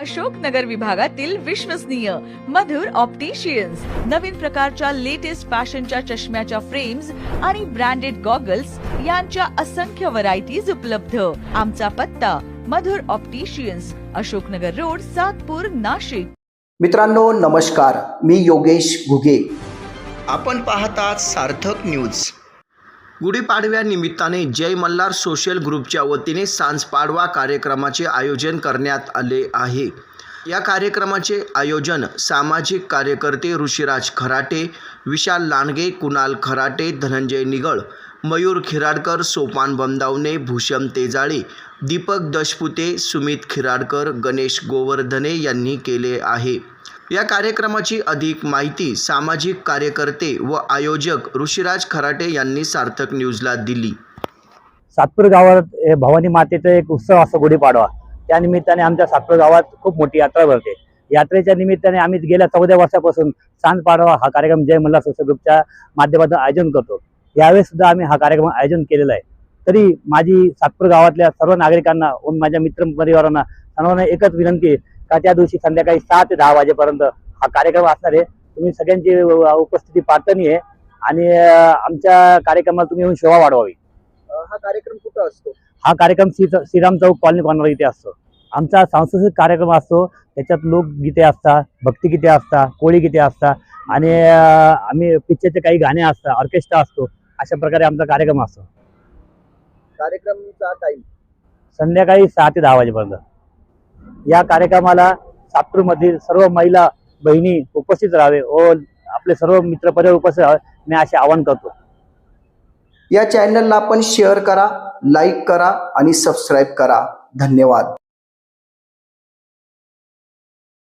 अशोकनगर विभागातील विश्वसनीय मधुर ऑप्टिशियन्स नवीन प्रकारच्या लेटेस्ट फॅशनच्या चष्म्याच्या फ्रेम्स आणि ब्रँडेड गॉगल्स यांच्या असंख्य व्हरायटीज उपलब्ध. आमचा पत्ता मधुर ऑप्टिशियन्स अशोकनगर रोड सातपूर नाशिक. मित्रांनो नमस्कार. मी योगेश घुगे. आपण पाहतात सार्थक न्यूज गुढीपाडव्यानिमित्ताने जय मल्हार सोशल ग्रुपच्या वतीने सांजपाडवा कार्यक्रमाचे आयोजन करण्यात आले आहे. या कार्यक्रमाचे आयोजन सामाजिक कार्यकर्ते ऋषिराज खराटे विशाल लांडगे कुणाल खराटे धनंजय निगळ मयूर खिराडकर सोपान बमदावणे भूषम तेजाळे दीपक दशपुते सुमित खिराडकर गणेश गोवर्धने यांनी केले आहे. या कार्यक्रमाची अधिक माहिती सामाजिक कार्यकर्ते व आयोजक ऋषिराज खराटे यांनी सार्थक न्यूजला दिली. सातपूर गावात हे भवानी मातेचा एक उत्सव असतो गुढीपाडवा. त्यानिमित्ताने आमच्या सातपूर गावात खूप मोठी यात्रा भरते. यात्रेच्या निमित्ताने आम्ही गेल्या चौदा वर्षापासून सांज पाडवा हा कार्यक्रम जय मल्ला सोशल ग्रुपच्या माध्यमातून आयोजन करतो. यावेळेस सुद्धा आम्ही हा कार्यक्रम आयोजन केलेला आहे. तरी माझी सातपूर गावातल्या सर्व नागरिकांना व माझ्या मित्र परिवारांना सर्वांना एकच विनंती आहे त्या दिवशी संध्याकाळी सहा ते दहा वाजेपर्यंत हा कार्यक्रम असणार आहे. तुम्ही सगळ्यांची उपस्थिती प्रार्थनीय आहे आणि आमच्या कार्यक्रमाला तुम्ही येऊन शोभा वाढवावी. हा कार्यक्रम कुठं असतो? हा कार्यक्रम श्री श्रीराम चौक कॉलनी कॉर्नर इथे असतो. आमचा सांस्कृतिक कार्यक्रम असतो त्याच्यात लोकगीते असतात भक्तिगीते असतात कोळी गीते असतात आणि आम्ही पिक्चरचे काही गाणे असतात ऑर्केस्ट्रा असतो अशा प्रकारे आमचा कार्यक्रम असतो. कार्यक्रमचा टाइम संध्याकाळी सहा ते दहा वाजेपर्यंत. या कार्यक्रमाला सातूरमधील सर्व महिला बहिणी उपस्थित राहावे व आपले सर्व मित्रपरिवार उपस्थित राहावे मी असे आवाहन करतो. या चॅनलला आपण शेअर करा लाईक करा आणि सबस्क्राईब करा. धन्यवाद.